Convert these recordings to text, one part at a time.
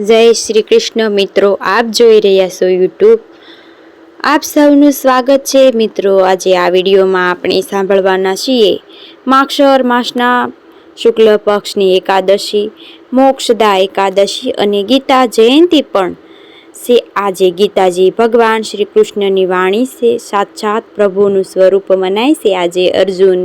જય શ્રી કૃષ્ણ મિત્રો, આપ જોઈ રહ્યા છો યુટ્યુબ આપ સૌનું સ્વાગત છે મિત્રો, આજે આ વિડીયોમાં આપણે સાંભળવાના છીએ માક્ષર માસના શુક્લ પક્ષની એકાદશી, મોક્ષદા એકાદશી અને ગીતા જયંતી પણ છે. આજે ગીતાજી ભગવાન શ્રી કૃષ્ણની વાણી છે. સાક્ષાત પ્રભુનું સ્વરૂપ મનાય છે. આજે અર્જુન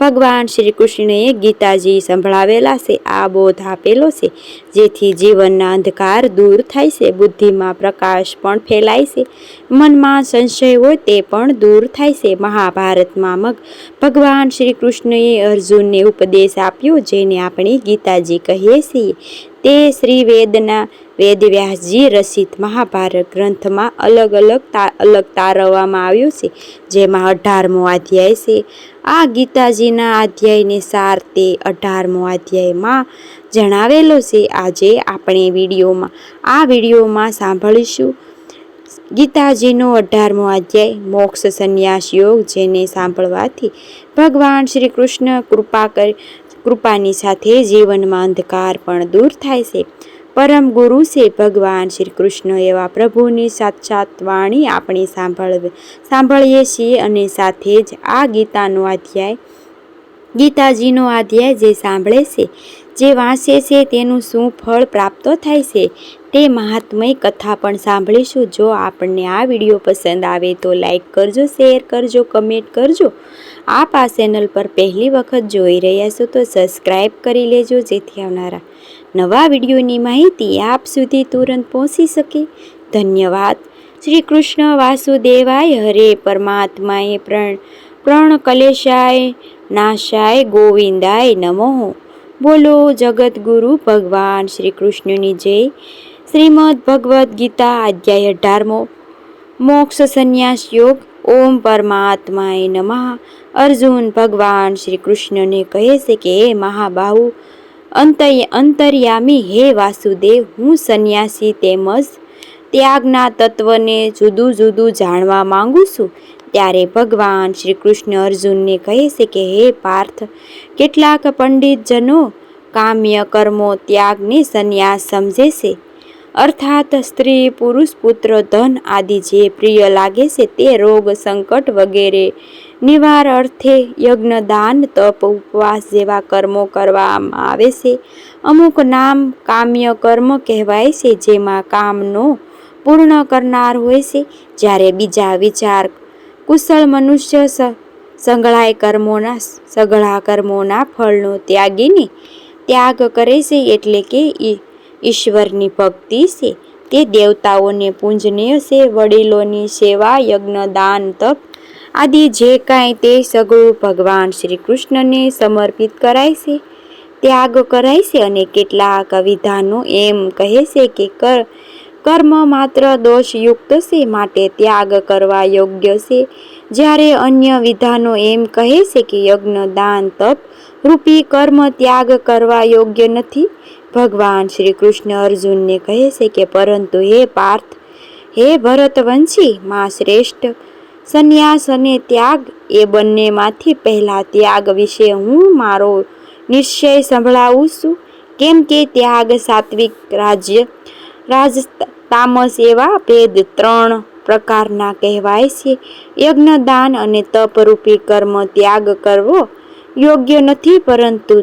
ભગવાન શ્રી કૃષ્ણએ ગીતાજી સંભળાવેલા છે, આ બોધ આપેલો છે, જેથી જીવનના અંધકાર દૂર થાય છે, બુદ્ધિમાં પ્રકાશ પણ ફેલાય છે, મનમાં સંશય હોય તે પણ દૂર થાય છે. મહાભારતમાં મગ, ભગવાન શ્રી કૃષ્ણએ અર્જુનને ઉપદેશ આપ્યો, જેને આપણે ગીતાજી કહીએ છીએ. તે શ્રી વેદના વેદવ્યાસજી રચિત મહાભારત ગ્રંથમાં અલગ અલગ અલગ તારવવામાં આવ્યું છે, જેમાં અઢારમો અધ્યાય છે. આ ગીતાજીના અધ્યાયને સાર તે અઢારમો અધ્યાયમાં જણાવેલો છે. આજે આપણે વિડીયોમાં, આ વિડીયોમાં સાંભળીશું. ગીતાજીનો અઢારમો અધ્યાય, મોક્ષ સંન્યાસ યોગ, જેને સાંભળવાથી ભગવાન શ્રી કૃષ્ણ કૃપા કર, કૃપાની સાથે જીવનમાં અંધકાર પણ દૂર થાય છે. પરમ ગુરુ છે ભગવાન શ્રી કૃષ્ણ એવા પ્રભુની સાક્ષાત વાણી આપણે સાંભળ સાંભળીએ છીએ અને સાથે જ આ ગીતાનો અધ્યાય ગીતાજીનો અધ્યાય જે સાંભળે છે, જે વાંચે છે તેનું શું ફળ પ્રાપ્ત થાય છે તે મહાત્મય કથા પણ સાંભળીશું. જો આપણને આ વીડિયો પસંદ આવે તો લાઈક કરજો, શેર કરજો, કમેન્ટ કરજો. આપ આ ચેનલ પર પહેલી વખત જોઈ રહ્યા છો તો સબસ્ક્રાઈબ કરી લેજો, જેથી આવનારા નવા વિડીયોની માહિતી આપ સુધી તુરંત પહોંચી શકે. ધન્યવાદ. શ્રી કૃષ્ણ વાસુદેવાય હરે પરમાત્માએ પ્રણ પ્રણ કલેશાય, નાશાય ગોવિંદાય નમો. બોલો જગતગુરુ ભગવાન શ્રી કૃષ્ણની જય. શ્રીમદ ભગવદ્ ગીતા અધ્યાય અઢારમો. મોક્ષ સંન્યાસ યોગ. ઓમ પરમાત્માએ નમઃ. અર્જુન ભગવાન શ્રી કૃષ્ણને કહે છે કે, હે મહાબાહુ અંતય, અંતર્યામી, હે વાસુદેવ, હું સંન્યાસી તેમજ ત્યાગના તત્વને જુદું જુદું જાણવા માંગુ છું. ત્યારે ભગવાન શ્રી કૃષ્ણ અર્જુનને કહે છે કે, હે પાર્થ, કેટલાક પંડિતજનો કામ્ય કર્મો ત્યાગને સંન્યાસ સમજે છે. અર્થાત સ્ત્રી, પુરુષ, પુત્ર, ધન આદિ જે પ્રિય લાગે છે તે રોગ સંકટ વગેરે નિવાર અર્થે યજ્ઞ દાન તપ, ઉપવાસ જેવા કર્મો કરવામાં આવે છે. અમુક નામ કામ્ય કર્મ કહેવાય છે, જેમાં કામનો પૂર્ણ કરનાર હોય છે. જ્યારે બીજા વિચાર કુશળ મનુષ્ય સંગળાય કર્મોના, સઘળા કર્મોના ફળનો ત્યાગીને ત્યાગ કરે છે, એટલે કે ઈશ્વરની ભક્તિ છે. તે દેવતાઓને પૂંજનીય છે, વડીલોની સેવા યજ્ઞ દાન તપ આદિ જે કાંઈ તે સગળું ભગવાન શ્રી કૃષ્ણને સમર્પિત કરાય છે, ત્યાગ કરાય છે અને કેટલાક વિધાનો એમ કહે છે કે કર, કર્મ માત્ર દોષયુક્ત છે, માટે ત્યાગ કરવા યોગ્ય છે. જ્યારે અન્ય વિધાનો એમ કહે છે કે યજ્ઞ, દાન, તપ રૂપી કર્મ ત્યાગ કરવા યોગ્ય નથી, ભગવાન શ્રી કૃષ્ણ અર્જુનને કહે છે કે પરંતુ હે પાર્થ, હે ભરતવંશી, માં શ્રેષ્ઠ સંન્યાસ અને ત્યાગ એ બંનેમાંથી પહેલા ત્યાગ વિશે હું મારો નિશ્ચય સંભળાવું છું. કેમ કે ત્યાગ સાત્વિક રાજ્ય રાજ તામસ એવા ભેદ ત્રણ પ્રકારના કહેવાય છે. યજ્ઞ દાન અને તપરૂપી કર્મ ત્યાગ કરવો યોગ્ય નથી, પરંતુ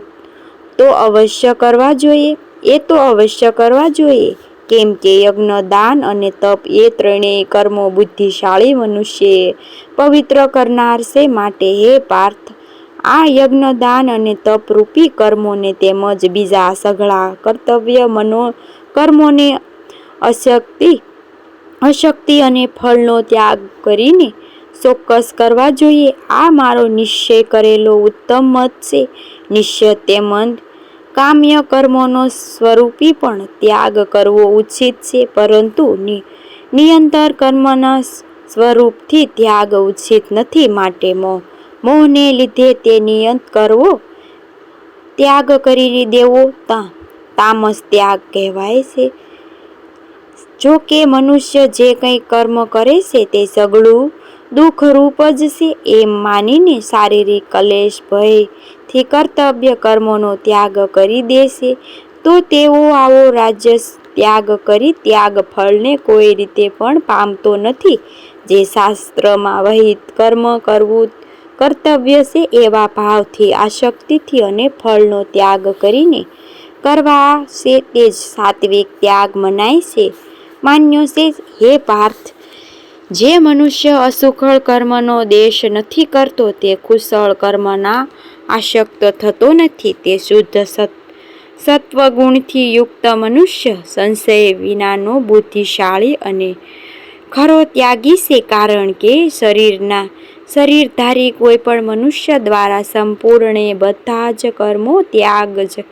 તો અવશ્ય કરવા જોઈએ. એ તો અવશ્ય કરવા જોઈએ. કેમ કે યજ્ઞ, દાન અને તપ એ ત્રણેય કર્મો બુદ્ધિશાળી મનુષ્યએ પવિત્ર કરનાર છે માટે હે પાર્થ, આ યજ્ઞ, દાન અને તપરૂપી કર્મોને તેમજ બીજા સઘળા કર્તવ્ય મનો, કર્મોને અશક્તિ અશક્તિ અને ફળનો ત્યાગ કરીને ચોક્કસ કરવા જોઈએ. આ મારો નિશ્ચય કરેલો ઉત્તમ મત છે. નિશ્ચય તેમજ કામ્ય કર્મોનો સ્વરૂપી પણ ત્યાગ કરવો ઉચિત છે, પરંતુ નિયંતર કર્મના સ્વરૂપથી ત્યાગ ઉચિત નથી માટે મોહ મોહને લીધે તે નિયંત કરવો, ત્યાગ કરી દેવો તામસ ત્યાગ કહેવાય છે. જો કે મનુષ્ય જે કંઈ કર્મ કરે છે તે સગળું દુઃખરૂપ જ છે એમ માનીને શારીરિક કલેશ ભયથી કર્તવ્ય કર્મોનો ત્યાગ કરી દેશે. તો તેઓ આવો રાજ્ય ત્યાગ કરી ત્યાગ ફળને કોઈ રીતે પણ પામતો નથી. જે શાસ્ત્રમાં વહિત કર્મ કરવું કર્તવ્ય છે એવા ભાવથી આસક્તિથી અને ફળનો ત્યાગ કરીને કરવા છે તે જ સાત્વિક ત્યાગ મનાય છે. માન્યો છે, હે પાર્થ જે મનુષ્ય અસુખળ કર્મનો દેશ નથી કરતો, તે કુશળ કર્મના આશક્ત થતો નથી. તે શુદ્ધ સત, સત્વગુણથી યુક્ત મનુષ્ય સંશય વિનાનો બુદ્ધિશાળી અને ખરો ત્યાગી છે, કારણ કે શરીરના, શરીરધારી કોઈ પણ મનુષ્ય દ્વારા સંપૂર્ણે બધા જ કર્મો ત્યાગ જ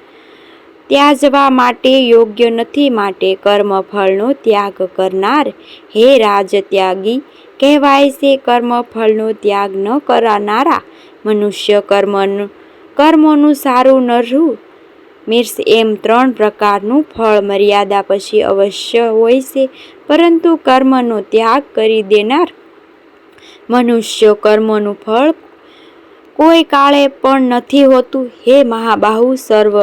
ત્યાજવા માટે યોગ્ય નથી માટે કર્મફળનો ત્યાગ કરનાર હે રાજ ત્યાગી કહેવાય છે કર્મફળનો ત્યાગ ન કરનારા મનુષ્ય કર્મનું, કર્મોનું સારું નરવું મીન્સ એમ ત્રણ પ્રકારનું ફળ મર્યાદા પછી અવશ્ય હોય છે, પરંતુ કર્મનો ત્યાગ કરી દેનાર મનુષ્ય કર્મનું ફળ કોઈ કાળે પણ નથી હોતું. હે મહાબાહુ સર્વ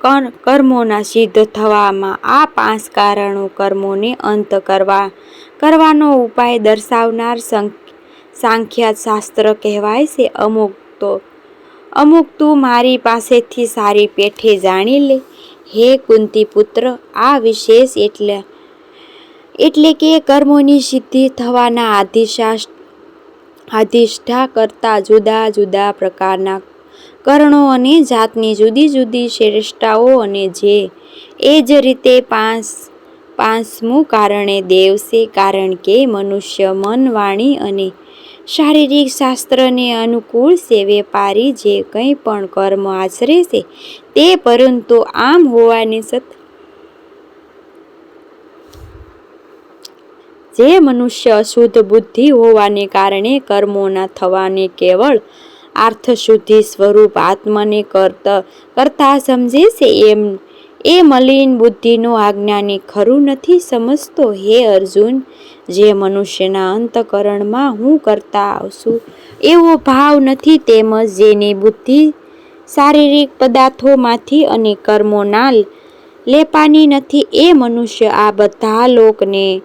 કર્મોના સિદ્ધ થવામાં આ પાંચ કારણો કર્મોને અંત કરવા. કરવાનો ઉપાય દર્શાવનાર સાંખ્યાત શાસ્ત્ર કહેવાય છે અમુક તો અમુક તું મારી પાસેથી સારી પેઠે જાણી લે. હે કુંતી પુત્ર આ વિશેષ એટલે એટલે કે કર્મોની સિદ્ધિ થવાના આધિશાસ આધિષ્ઠા કરતા જુદા જુદા પ્રકારના કરણો અને જાતની જુદી જુદી શ્રેષ્ઠતાઓ અને જે એ જ રીતે પાંચ પાંચમું કારણે દેવ છે, કારણ કે મનુષ્ય મન, વાણી અને શારીરિક શાસ્ત્રને અનુકૂળ છે. વેપારી જે કંઈ પણ કર્મ આચરે છે તે પરંતુ આમ હોવાની સત જે મનુષ્ય અશુદ્ધ બુદ્ધિ હોવાને કારણે કર્મોના થવાને કેવળ આર્થશુદ્ધિ સ્વરૂપ આત્મને કરત, કરતા સમજે છે એમ. એ મલિન બુદ્ધિનો આજ્ઞાની ખરું નથી સમજતો. હે અર્જુન, જે મનુષ્યના અંતકરણમાં હું કરતા આવશું, એવો ભાવ નથી તેમજ જેની બુદ્ધિ, શારીરિક પદાર્થોમાંથી અને કર્મોના લેપાની નથી, એ મનુષ્ય આ બધા લોકને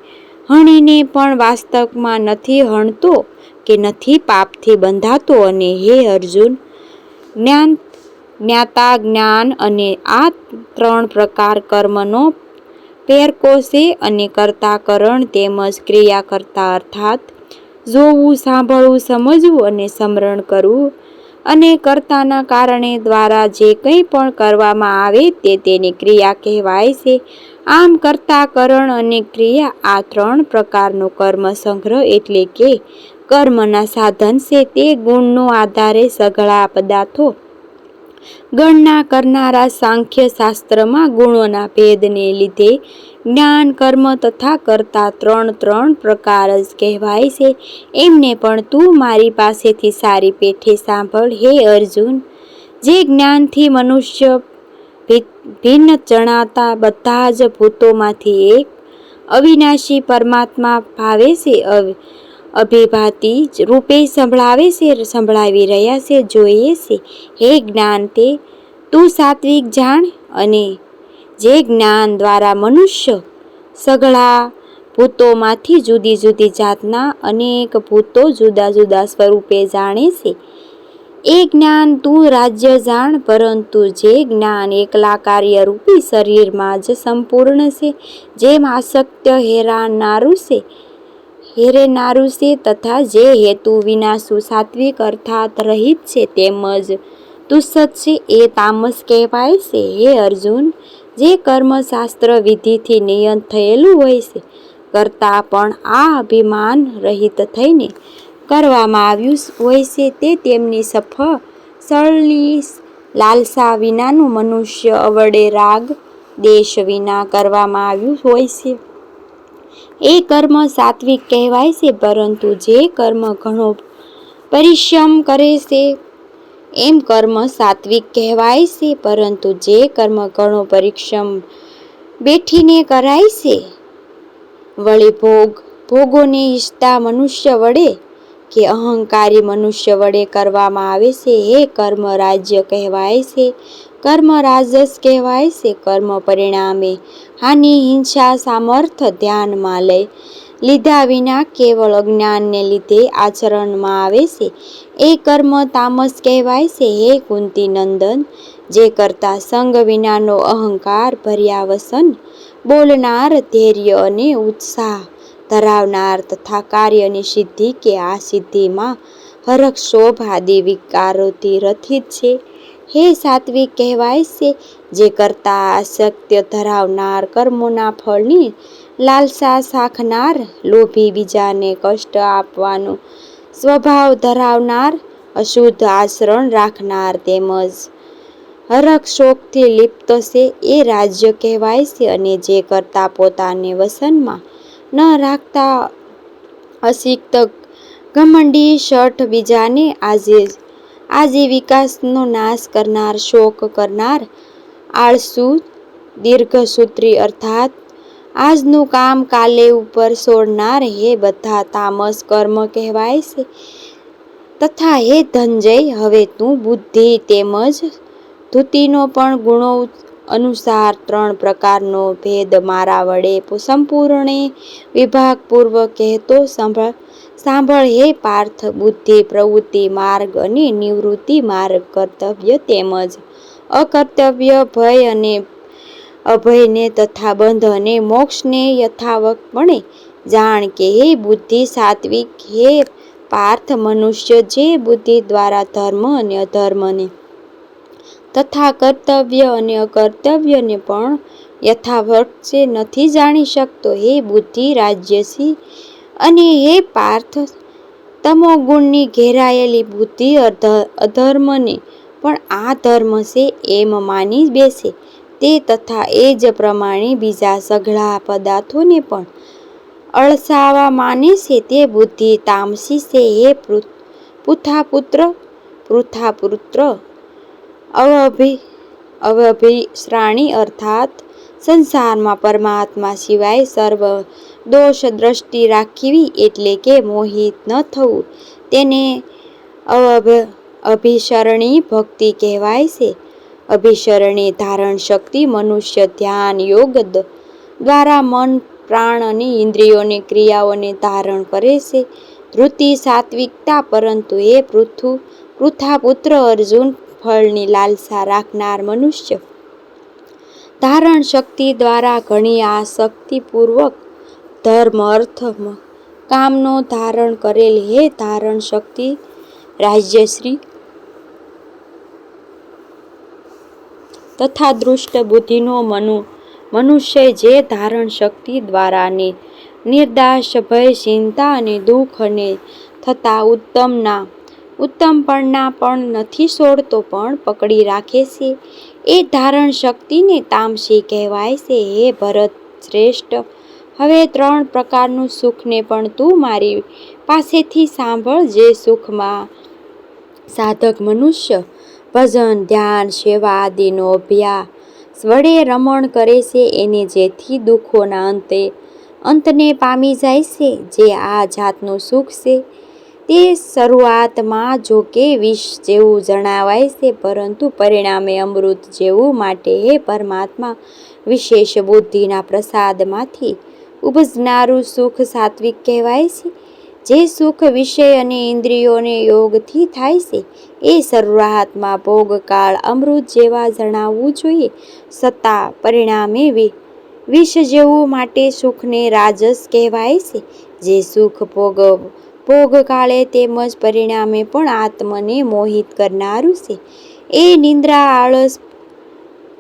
હણીને પણ વાસ્તવમાં નથી હણતો. કે નથી પાપથી બંધાતો અને હે અર્જુન, જ્ઞાન જ્ઞાતા જ્ઞાન અને આ ત્રણ પ્રકાર કર્મનો પેરકો છે અને કરતા કરણ તેમજ ક્રિયા કરતા અર્થાત જોવું, સાંભળવું, સમજવું અને સ્મરણ કરવું અને કર્તાના કારણે દ્વારા જે કંઈ પણ કરવામાં આવે તે તેની ક્રિયા કહેવાય છે. આમ કરતા કરણ અને ક્રિયા આ ત્રણ પ્રકારનો કર્મ સંગ્રહ એટલે કે કર્મના સાધન છે તે ગુણનો આધારે સઘળા પદાર્થો. ગણના કરનારા સાંખ્ય શાસ્ત્રમાં ગુણોના ભેદને લીધે જ્ઞાન, કર્મ તથા કરતા ત્રણ ત્રણ પ્રકાર જ કહેવાય છે. એમને પણ તું મારી પાસેથી સારી પેઠે સાંભળ, હે અર્જુન. જે જ્ઞાનથી મનુષ્ય ભિન્ન જણાતા બધા જ ભૂતોમાંથી એક અવિનાશી પરમાત્મા ભાવે છે. અભિભાતી રૂપે સંભળાવે છે, સંભળાવી રહ્યા છે, જોઈએ છે. હે જ્ઞાન તે, તું સાત્વિક જાણ અને જે જ્ઞાન દ્વારા મનુષ્ય સગળા ભૂતોમાંથી જુદી જુદી જાતના અનેક ભૂતો જુદા જુદા સ્વરૂપે જાણે છે. એ જ્ઞાન તું રાજ્ય જાણ, પરંતુ જે જ્ઞાન એકલા કાર્યરૂપી શરીરમાં જ સંપૂર્ણ છે, જેમ આસક્ત હેરાનારું છે. હેરેનારું છે તથા જે હેતુ વિનાશુ સાત્વિક અર્થાત રહિત છે તેમજ તુસત છે એ તામસ કહેવાય છે. હે અર્જુન, જે કર્મશાસ્ત્ર વિધિથી નિયત થયેલું હોય છે, કરતાં પણ આ અભિમાન રહિત થઈને કરવામાં આવ્યું હોય છે તે તેમની સફળ સળની લાલસા વિનાનું મનુષ્ય અવડે રાગ, દેશ વિના કરવામાં આવ્યું હોય છે. એ કર્મ સાત્વિક કહેવાય છે, પરંતુ જે કર્મ ઘણો પરિશ્રમ કરે છે, એમ કર્મ સાત્વિક કહેવાય છે, પરંતુ જે કર્મ ઘણો પરિશ્રમ બેઠીને કરાય છે, વળી ભોગ, ભોગોને ઈચ્છતા મનુષ્ય વડે કે અહંકારી મનુષ્ય વડે કરવામાં આવે છે, એ કર્મ રાજ્ય કહેવાય છે કર્મ રાજસ કહેવાય છે કર્મ પરિણામે. હાનિ હિંસા, સામર્થ, ધ્યાનમાં લઈ લીધા વિના કેવળ અજ્ઞાનને લીધે આચરણમાં આવે છે. એ કર્મ તામસ કહેવાય છે. હે કુંતી નંદન, જે કરતા સંગ વિનાનો અહંકાર ભર્યા વસન, બોલનાર ધૈર્ય અને ઉત્સાહ ધરાવનાર તથા કાર્યની સિદ્ધિ કે આ સિદ્ધિમાં હરખ, શોભ વિકારોથી રથિત છે. હે સાત્વિક કહેવાય છે, જે કરતા આસક્ત્ય ધરાવનાર કર્મોના ફળની લાલસા સાખનાર લોભી બીજાને કષ્ટ આપવાનો સ્વભાવ ધરાવનાર, અશુદ્ધ આચરણ રાખનાર તેમજ હરક શોકથી લિપ્ત છે, એ રાજ્ય કહેવાય છે અને જે કરતા પોતાને વસનમાં ન રાખતા અશિક્ત ઘમંડી શઠ બીજાને આજે આજીવિકાસનો નાશ કરનાર, શોક કરનાર આળસુ દીર્ઘસૂત્રી અર્થાત આજનું કામ કાલે ઉપર છોડનાર હે બધા તામસ કર્મ કહેવાય છે. તથા હે ધનજય, હવે તું બુદ્ધિ તેમજ ધૂતિનો પણ ગુણો અનુસાર ત્રણ પ્રકારનો ભેદ મારા વડે સંપૂર્ણે વિભાગપૂર્વક કહેતો સાંભળ સાંભળ હે પાર્થ, બુદ્ધિ, પ્રવૃત્તિ, માર્ગ અને નિવૃત્તિ, માર્ગ, કર્તવ્ય તેમજ અકર્તવ્ય, ભય અને અભયને તથા બંધ અને મોક્ષને યથાવકપણે જાણ કે હે બુદ્ધિ સાત્વિક, હે પાર્થ મનુષ્ય જે બુદ્ધિ દ્વારા ધર્મ અને અધર્મને તથા કર્તવ્ય અને અકર્તવ્યને પણ યથાવત નથી જાણી શકતો. હે બુદ્ધિ રાજ્યસી અને હે પાર્થ તમોગુણની ઘેરાયેલી બુદ્ધિ અધર્મને, પણ આ ધર્મ છે એમ માની બેસે. તે તથા એ જ પ્રમાણે બીજા સઘળા પદાર્થોને પણ અળસાવા માને છે. તે બુદ્ધિ તામસી છે. હે પુથાપુત્ર, પૃથાપુત્ર, અવભિ, અવભિશ્રાણી અર્થાત સંસારમાં પરમાત્મા સિવાય સર્વ દોષ દ્રષ્ટિ રાખવી એટલે કે મોહિત ન થવું. તેને અભિસરણી ભક્તિ કહેવાય છે. અભિસરણી ધારણ શક્તિ મનુષ્ય ધ્યાન યોગ દ્વારા મન પ્રાણ અને ઇન્દ્રિયોની ક્રિયાઓને ધારણ કરે છે. ધૃતિ સાત્વિકતા પરંતુ એ પૃથુ પુત્ર અર્જુન ફળની લાલસા રાખનાર મનુષ્ય. ધારણ શક્તિ દ્વારા ઘણી આસક્તિપૂર્વક ધર્મ અર્થ કામનો ધારણ કરેલ હે ધારણ શક્તિ રાજ્યશ્રી. તથા દૃષ્ટ બુદ્ધિનો મનુ, મનુષ્ય જે ધારણ શક્તિ દ્વારા ને નિર્દાશ ભય, ચિંતા અને દુઃખ અને થતા ઉત્તમના, ઉત્તમપણના પણ નથી છોડતો પણ પકડી રાખે છે. એ ધારણ શક્તિને તામસી કહેવાય છે. હે ભરત શ્રેષ્ઠ હવે ત્રણ પ્રકારનું સુખને પણ તું મારી પાસેથી સાંભળ જે સુખમાં સાધક મનુષ્ય ભજન, ધ્યાન, સેવા આદિનો અભ્યાસ વડે રમણ કરે છે, એને જેથી દુઃખોના અંતે અંતને પામી જાય છે, જે આ જાતનું સુખ છે. તે શરૂઆતમાં જો કે વિષ જેવું જણાવાય છે, પરંતુ પરિણામે અમૃત જેવું માટે હે પરમાત્મા, વિશેષ બુદ્ધિના પ્રસાદમાંથી ઉપજનારું સુખ સાત્વિક કહેવાય છે. જે સુખ વિષય અને ઇન્દ્રિયોને યોગથી થાય છે, એ શરૂઆતમાં ભોગકાળ અમૃત જેવા જણાવવું જોઈએ. સત્તા પરિણામે વિષ જેવું માટે સુખને રાજસ કહેવાય છે. જે સુખ ભોગ, ભોગકાળે તેમજ પરિણામે પણ આત્મને મોહિત કરનારું છે. એ નિંદ્રા, આળસ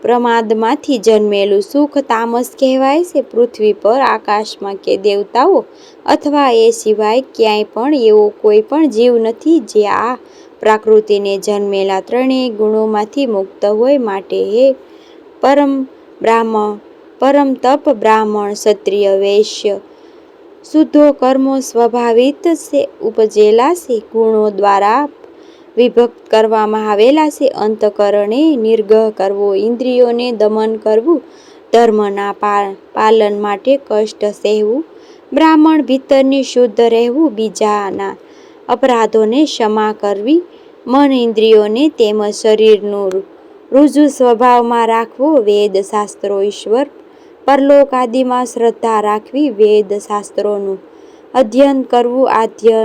પ્રમાદમાંથી જન્મેલું સુખ તામસ કહેવાય છે. પૃથ્વી પર, આકાશમાં કે દેવતાઓ અથવા એ સિવાય ક્યાંય પણ એવો કોઈ પણ જીવ નથી જે આ પ્રાકૃતિને જન્મેલા ત્રણેય ગુણોમાંથી મુક્ત હોય માટે હે. પરમ બ્રાહ્મણ પરમ તપ બ્રાહ્મણ ક્ષત્રિય વૈશ્ય, શુદ્ધો કર્મો સ્વભાવિત છે, ઉપજેલા છે, ગુણો દ્વારા વિભક્ત કરવામાં આવેલા છે. અંતકરણે નિર્ગહ કરવો, ઇન્દ્રિયોને દમન કરવું, ધર્મના પાલન માટે કષ્ટ સહેવું, બ્રાહ્મણ ભીતરની શુદ્ધ રહેવું, બીજાના અપરાધોને ક્ષમા કરવી, મન ઇન્દ્રિયોને તેમજ શરીરનું રુજુ સ્વભાવમાં રાખવો વેદ શાસ્ત્રો ઈશ્વર, પરલોક આદિમાં શ્રદ્ધા રાખવી વેદ શાસ્ત્રોનું અધ્યયન કરવું આદ્ય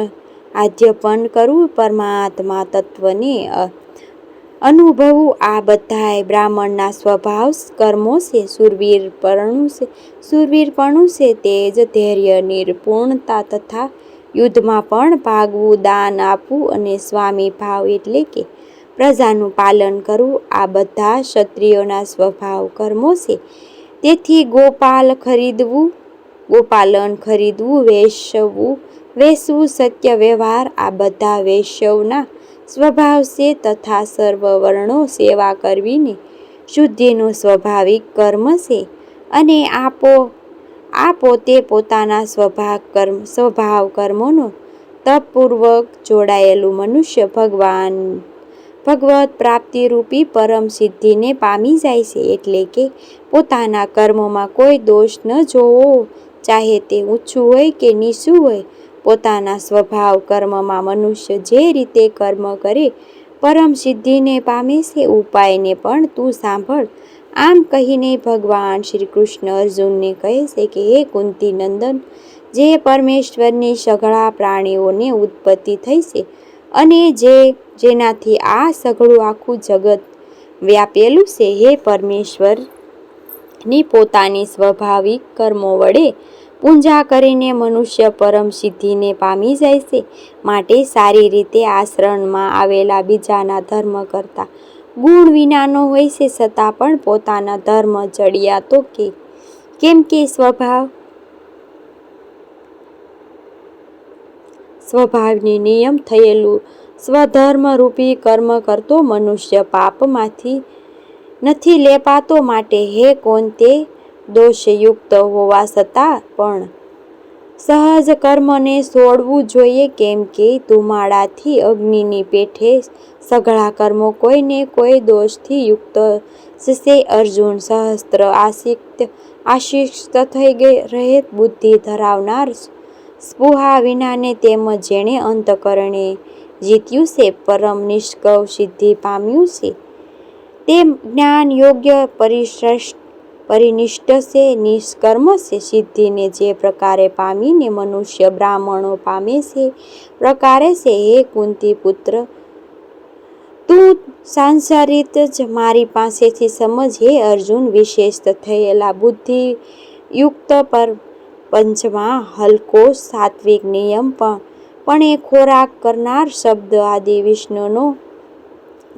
આદ્યપન કરવું પરમાત્મા તત્વને અનુભવું. આ બધાય બ્રાહ્મણના સ્વભાવ કર્મો છે શૂરવીરપણું છે શૂરવીરપણું છે, તેજ, ધૈર્ય, નિર્પૂર્ણતા તથા યુદ્ધમાં પણ ભાગવું, દાન આપવું અને સ્વામી ભાવ એટલે કે પ્રજાનું પાલન કરવું. આ બધા ક્ષત્રિયોના સ્વભાવ કર્મો છે. તેથી ગોપાલ ખરીદવું, ગોપાલન ખરીદવું વેચવું વેચવું સત્ય વ્યવહાર આ બધા વૈશ્યવના સ્વભાવ છે તથા સર્વ વર્ણો સેવા કરવીને શુદ્ધિનું સ્વાભાવિક કર્મ છે અને આપો આ પોતે પોતાના સ્વભાવ કર્મ, સ્વભાવ કર્મોનો તપપૂર્વક જોડાયેલું મનુષ્ય ભગવાન. ભગવત પ્રાપ્તિરૂપી પરમ સિદ્ધિને પામી જાય છે એટલે કે પોતાના કર્મોમાં કોઈ દોષ ન જોવો, ચાહે તે ઊંચું હોય કે નીચું હોય પોતાના સ્વભાવ, કર્મમાં મનુષ્ય જે રીતે કર્મ કરે, પરમ સિદ્ધિને પામે છે ઉપાયને પણ તું સાંભળ. આમ કહીને ભગવાન શ્રી કૃષ્ણ અર્જુનને કહે છે કે, હે કુંતી નંદન જે પરમેશ્વરની સઘળા પ્રાણીઓને ઉત્પત્તિ થઈ છે અને જે જેનાથી આ સઘળું આખું જગત વ્યાપેલું છે, હે પરમેશ્વરની પોતાની સ્વાભાવિક કર્મો વડે પૂજા કરીને મનુષ્ય પરમ સિદ્ધિને પામી જાય છે. માટે સારી રીતે આશ્રમમાં આવેલા બીજાના ધર્મ કરતા ગુણ વિનાનો હોય છે, છતાં પણ પોતાના ધર્મ ચડિયાતો કે. કેમ કે સ્વભાવ સ્વભાવની નિયમ થયેલું સ્વધર્મરૂપી કર્મ કરતો મનુષ્ય પાપમાંથી નથી લેપાતો. માટે હે કોણ તે દોષયુક્ત હોવા છતાં પણ સહજ કર્મને છોડવું જોઈએ કેમ કે ધુમાડાથી અગ્નિની પેઠે સઘળા કર્મો કોઈને કોઈ દોષથી યુક્ત શિષે અર્જુન સહસ્ત્ર આશિક્ત, આશિષ્ટ થઈ ગઈ રહેત. બુદ્ધિ ધરાવનાર સ્પૃહા વિનાને તેમજ જેણે અંતકરણે જીત્યું છે, પરમ નિષ્કવ સિદ્ધિ પામ્યું છે. તે જ્ઞાન યોગ્ય પરિશ્રેષ્ઠ પરિનિષ્ઠ છે, નિષ્કર્મ છે, સિદ્ધિને જે પ્રકારે પામીને મનુષ્ય બ્રાહ્મણો પામે છે, પ્રકારે છે, હે કુંતી પુત્ર, તું સાંસારિત જ મારી પાસેથી સમજ, હે અર્જુન વિશેષ થયેલા બુદ્ધિયુક્ત પર પંચમાં હલકો સાત્વિક નિયમ પણ પણ એ ખોરાક કરનાર શબ્દ આદિ વિષ્ણુનો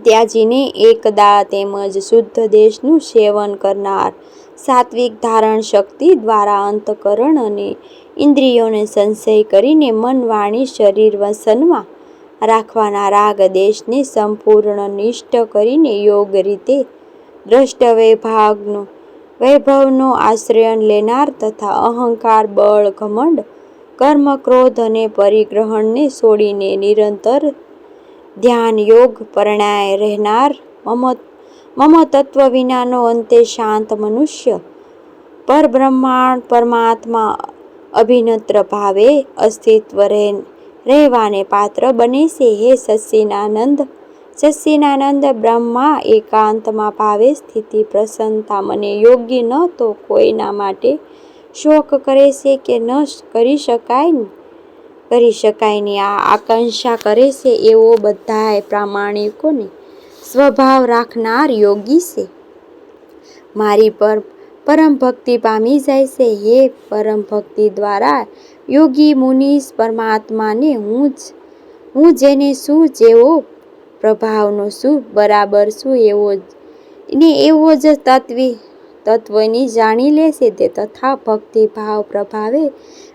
ત્યાજીને એકદા તેમજ શુદ્ધ દેશનું સેવન કરનાર સાત્વિક ધારણ શક્તિ દ્વારા અંતકરણ અને ઇન્દ્રિયોને સંશય કરીને મન વાણી શરીર વસનમાં રાખવાના રાગ દેશને સંપૂર્ણ નિષ્ઠ કરીને યોગ રીતે દ્રષ્ટ વૈભાગનો, વૈભવનો આશ્રય લેનાર તથા અહંકાર, બળ, ઘમંડ, કર્મ, ક્રોધ અને પરિગ્રહણને છોડીને નિરંતર ધ્યાન, યોગ, પરણાય, રહેનાર, મમ મમ તત્વ વિનાનો અંતે શાંત મનુષ્ય. પરબ્રહ્માંડ પરમાત્મા અભિનત્ર ભાવે અસ્તિત્વ રહે, રહેવાને પાત્ર બને છે. હે સચ્ચિનાનંદ સચ્ચિનાનંદ બ્રહ્મા એકાંતમાં ભાવે સ્થિતિ પ્રસન્નતા. મને યોગ્ય ન તો કોઈના માટે શોક કરે છે કે ન કરી શકાય કરી શકાયની આ આકાંક્ષા કરે છે એવો બધાય પ્રામાણિકોને સ્વભાવ રાખનાર યોગી છે. મારી પર પરમ ભક્તિ પામી જાય છે. હે પરમ ભક્તિ દ્વારા યોગી મુનિષ પરમાત્માને હું જ, હું જેને શું જેવો પ્રભાવનો શું બરાબર શું એવો જ. ને એવો જ તત્વી, તત્વની જાણી લેશે તે તથા ભક્તિ ભાવ પ્રભાવે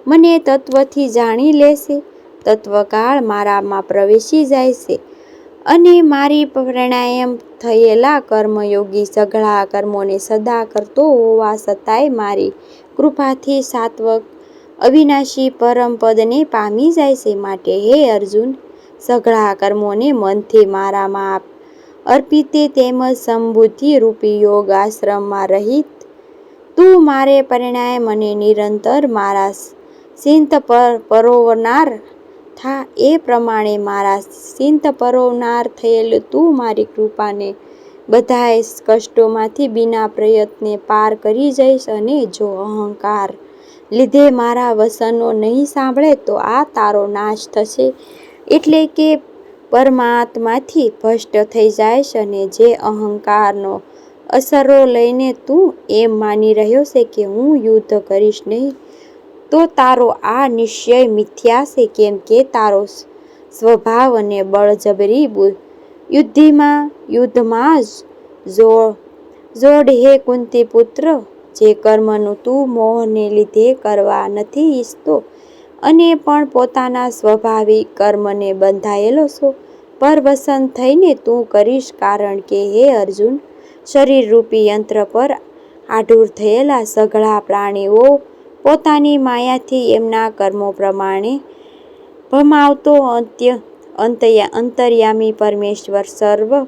મને તત્વથી જાણી લેશે. તત્વકાળ મારામાં પ્રવેશી જાય છે અને મારી પ્રાણાયામ થયેલા કર્મયોગી સઘળા કર્મોને સદા કરતો હોવા છતાંય મારી કૃપાથી સાત્વક અવિનાશી પરમ પદને પામી જાય છે માટે હે અર્જુન, સઘળા કર્મોને મનથી મારામાં અર્પિતે તેમજ સંબુદ્ધિ રૂપી યોગ આશ્રમમાં રહિત, તું મારે પરિણાય મને નિરંતર મારા સિંત પર પરોવનાર થા. એ પ્રમાણે મારા સિંત પરોવનાર થયેલ તું મારી કૃપાને બધાએ કષ્ટોમાંથી બિના પ્રયત્ને પાર કરી જઈશ અને જો અહંકાર લીધે મારા વસનો નહીં સાંભળે તો આ તારો નાશ થશે. એટલે કે પરમાત્માથી ભ્રષ્ટ થઈ જાયશ અને જે અહંકારનો અસરો લઈને તું એમ માની રહ્યો છે કે હું યુદ્ધ કરીશ નહીં. તો તારો આ નિશ્ચય મિથ્યા છે કેમ કે તારો સ્વભાવ અને બળજબરી યુદ્ધિમાં, યુદ્ધમાં જ જો- જોડ હે કુંતી પુત્ર, જે કર્મનું તું મોહને લીધે કરવા નથી ઈચ્છતો. અને પણ પોતાના સ્વાભાવિક કર્મને બંધાયેલો છો. પરવસન થઈને તું કરીશ કારણ કે હે અર્જુન, શરીરરૂપી યંત્ર પર આઢૂર થયેલા સઘળા પ્રાણીઓ પોતાની માયાથી એમના કર્મો પ્રમાણે ભમાવતો અંત્ય અંતયા અંતર્યામી પરમેશ્વર સર્વ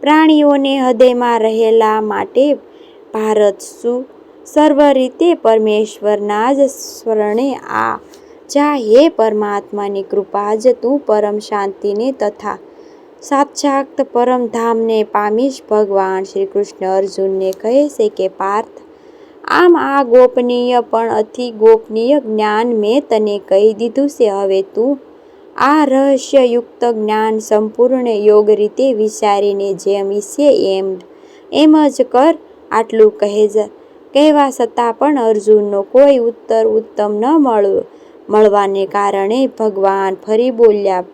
પ્રાણીઓને હૃદયમાં રહેલા માટે ભારત સુ સર્વ રીતે પરમેશ્વરના જ સ્મરણે આ. જા, હે પરમાત્માની કૃપા, જ તું પરમ શાંતિને તથા સાક્ષાત પરમધામને પામીશ. ભગવાન શ્રી કૃષ્ણ અર્જુનને કહે છે કે, પાર્થ આમ આ ગોપનીય પણ અતિ ગોપનીય જ્ઞાન મેં તને કહી દીધું છે. હવે તું આ રહસ્યયુક્ત જ્ઞાન સંપૂર્ણ યોગ રીતે વિચારીને જેમ ઈચ્છે એમ એમ જ કર. આટલું કહે જ, કહેવા છતાં પણ અર્જુનનો કોઈ ઉત્તર ઉત્તમ ન મળ મળવાને કારણે ભગવાન ફરી બોલ્યા.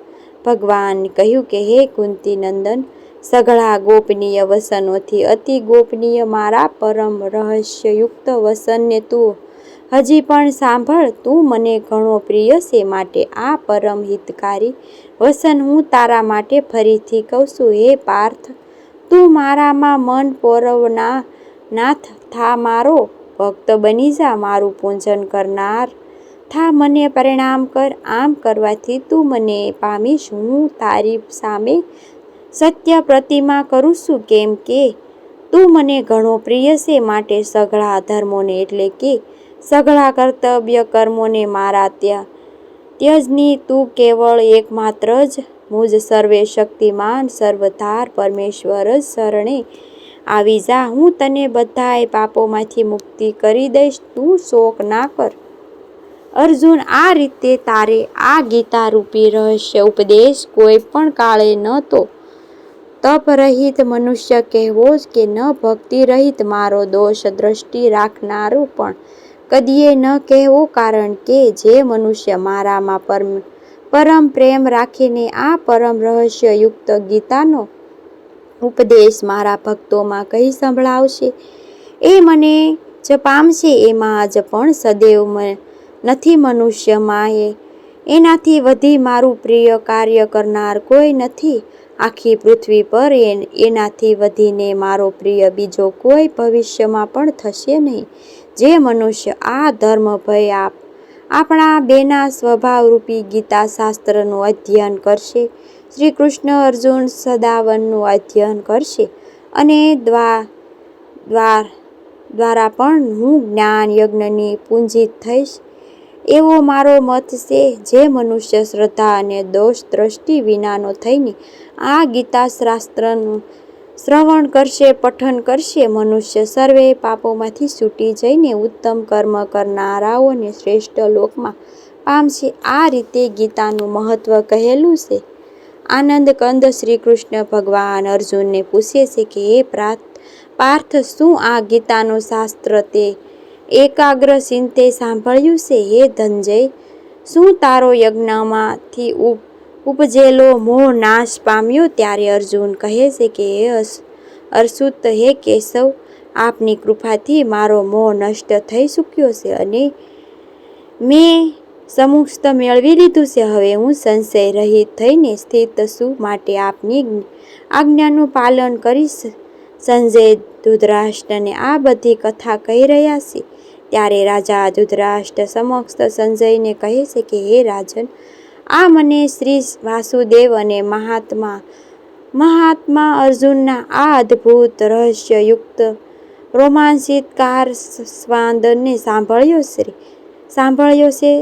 ભગવાન કહ્યું કે, હે કુંતી નંદન સઘળા ગોપનીય વસનોથી અતિ ગોપનીય મારા પરમ રહસ્યયુક્ત વસનને તું. હજી પણ સાંભળ, તું મને ઘણો પ્રિય છે માટે. આ પરમ હિતકારી વસન હું તારા માટે ફરીથી કહું છું. હે પાર્થ, તું મારામાં મન પોરવના નાથ થા મારો. ભક્ત બની જા, મારું પૂજન કરનાર. થા મને પરિણામ કર. આમ કરવાથી તું મને પામીશ. હું તારી સામે સત્ય પ્રતિમા કરું છું કેમ કે તું મને ઘણો પ્રિય છે માટે સઘળા ધર્મોને એટલે કે સઘળા કર્તવ્ય કર્મોને મારા ત્યાં, ત્યજની તું કેવળ એકમાત્ર જ મુજ સર્વે શક્તિમાન, સર્વધાર પરમેશ્વર જ શરણે આવી જા. હું તને બધાએ પાપોમાંથી મુક્તિ કરી દઈશ, તું શોક ના કર. અર્જુન, આ રીતે તારે આ ગીતા રૂપી રહસ્ય ઉપદેશ કોઈ પણ કાળે ન તો તપ રહિત મનુષ્ય કહેવો જ કે ન ભક્તિ રહિત મારો દોષ દ્રષ્ટિ રાખનારું પણ. કદીએ ન કહેવું કારણ કે જે મનુષ્ય મારામાં પરમ પરમ પ્રેમ રાખીને આ પરમ રહસ્યયુક્ત ગીતાનો ઉપદેશ મારા ભક્તોમાં કહી સંભળાવશે. એ મને જ પામશે એમાં જ પણ સદૈવ નથી મનુષ્યમાં એ એનાથી વધી મારું પ્રિય કાર્ય કરનાર કોઈ નથી. આખી પૃથ્વી પર એ- એનાથી વધીને મારો પ્રિય બીજો કોઈ ભવિષ્યમાં પણ થશે નહીં. જે મનુષ્ય આ ધર્મ ભય આપ, આપણા બેના સ્વભાવરૂપી ગીતા શાસ્ત્રનું અધ્યયન કરશે શ્રી કૃષ્ણ અર્જુન સદાવનનું અધ્યયન કરશે અને દ્વા, દ્વાર, દ્વારા પણ હું જ્ઞાન યજ્ઞની પૂંજિત થઈશ. એવો મારો મત છે, જે મનુષ્ય શ્રદ્ધા અને દોષ દ્રષ્ટિ વિનાનો થઈને આ ગીતા શાસ્ત્રનું શ્રવણ કરશે, પઠન કરશે, મનુષ્ય સર્વે પાપોમાંથી છૂટી જઈને ઉત્તમ કર્મ કરનારાઓને શ્રેષ્ઠ લોકમાં પામશે. આ રીતે ગીતાનું મહત્વ કહેલું છે. આનંદ કંદ શ્રી કૃષ્ણ ભગવાન અર્જુનને પૂછે છે કે, હે પ્રાર્થ પાર્થ, શું આ ગીતાનું શાસ્ત્ર તે એકાગ્ર ચિંતે સાંભળ્યું છે? હે ધનજય, શું તારો યજ્ઞમાંથી ઉપ ઉપજેલો મોહ નાશ પામ્યો ત્યારે અર્જુન કહે છે કે, હે અરસુત, હે કેશવ, આપની કૃપાથી મારો મોહ નષ્ટ થઈ ચૂક્યો છે અને મેં સમુક્ષ મેળવી લીધું છે. હવે હું સંશય રહિત થઈને સ્થિત છું માટે આપની આજ્ઞાનું પાલન કરીશ. સંજય ધૃતરાષ્ટ્રને આ બધી કથા કહી રહ્યા છે. ત્યારે રાજા ધૃતરાષ્ટ્ર સમક્ષ સંજયને કહે છે કે, હે રાજન આ મને શ્રી વાસુદેવ અને મહાત્મા મહાત્મા અર્જુનના આ અદ્ભુત રહસ્યયુક્ત રોમાંચિતકાર સ્વાદને સાંભળ્યો શ્રી? સાંભળ્યો છે?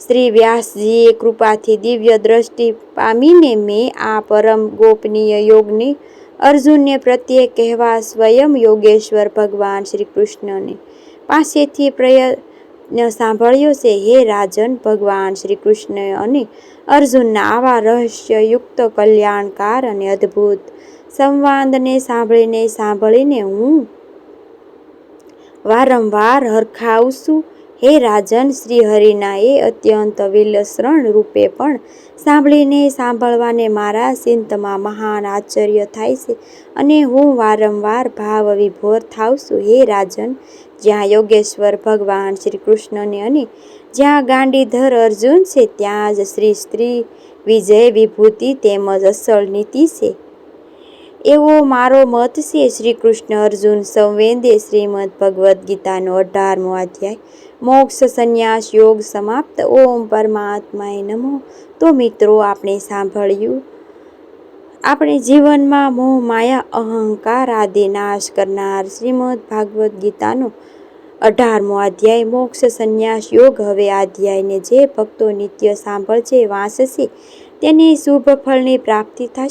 શ્રી વ્યાસજીએ કૃપાથી દિવ્ય દ્રષ્ટિ પામીને મેં આ પરમ ગોપનીય યોગની અર્જુનને પ્રત્યે કહેવા સ્વયં યોગેશ્વર ભગવાન શ્રી કૃષ્ણને પાસેથી પ્રયત્ન સાંભળ્યો છે. હે રાજન, ભગવાન શ્રી કૃષ્ણ અને અર્જુનના આવા રહસ્યયુક્ત કલ્યાણકાર અને અદ્ભુત સંવાદને સાંભળીને સાંભળીને હું વારંવાર હરખાવું છું. હે રાજન શ્રી હરિના એ અત્યંત વિલસરણ રૂપે પણ સાંભળીને સાંભળવાને મારા ચિંતમાં મહાન આશ્ચર્ય થાય છે અને હું વારંવાર ભાવ વિભોર થાઉં છું. હે રાજન, જ્યાં યોગેશ્વર ભગવાન શ્રી કૃષ્ણને અને જ્યાં ગાંડીધર અર્જુન છે, ત્યાં જ શ્રી સ્ત્રી વિજય વિભૂતિ તેમજ અસલ નીતિ છે. એવો મારો મત છે શ્રી કૃષ્ણ અર્જુન સંવેદે શ્રીમદ ભગવદ્ ગીતાનો અઢારમો અધ્યાય. મોક્ષ સંન્યાસ યોગ સમાપ્ત. ઓમ પરમાત્માએ નમો. તો મિત્રો, આપણે સાંભળ્યું. આપણે જીવનમાં મોહ, માયા, અહંકાર આદિ નાશ કરનાર શ્રીમદ ભાગવદ્ ગીતાનો અઢારમો અધ્યાય મોક્ષ સંન્યાસ યોગ હવે આ અધ્યાયને જે ભક્તો નિત્ય સાંભળશે, વાંચશે, તેને શુભ ફળની પ્રાપ્તિ થશે.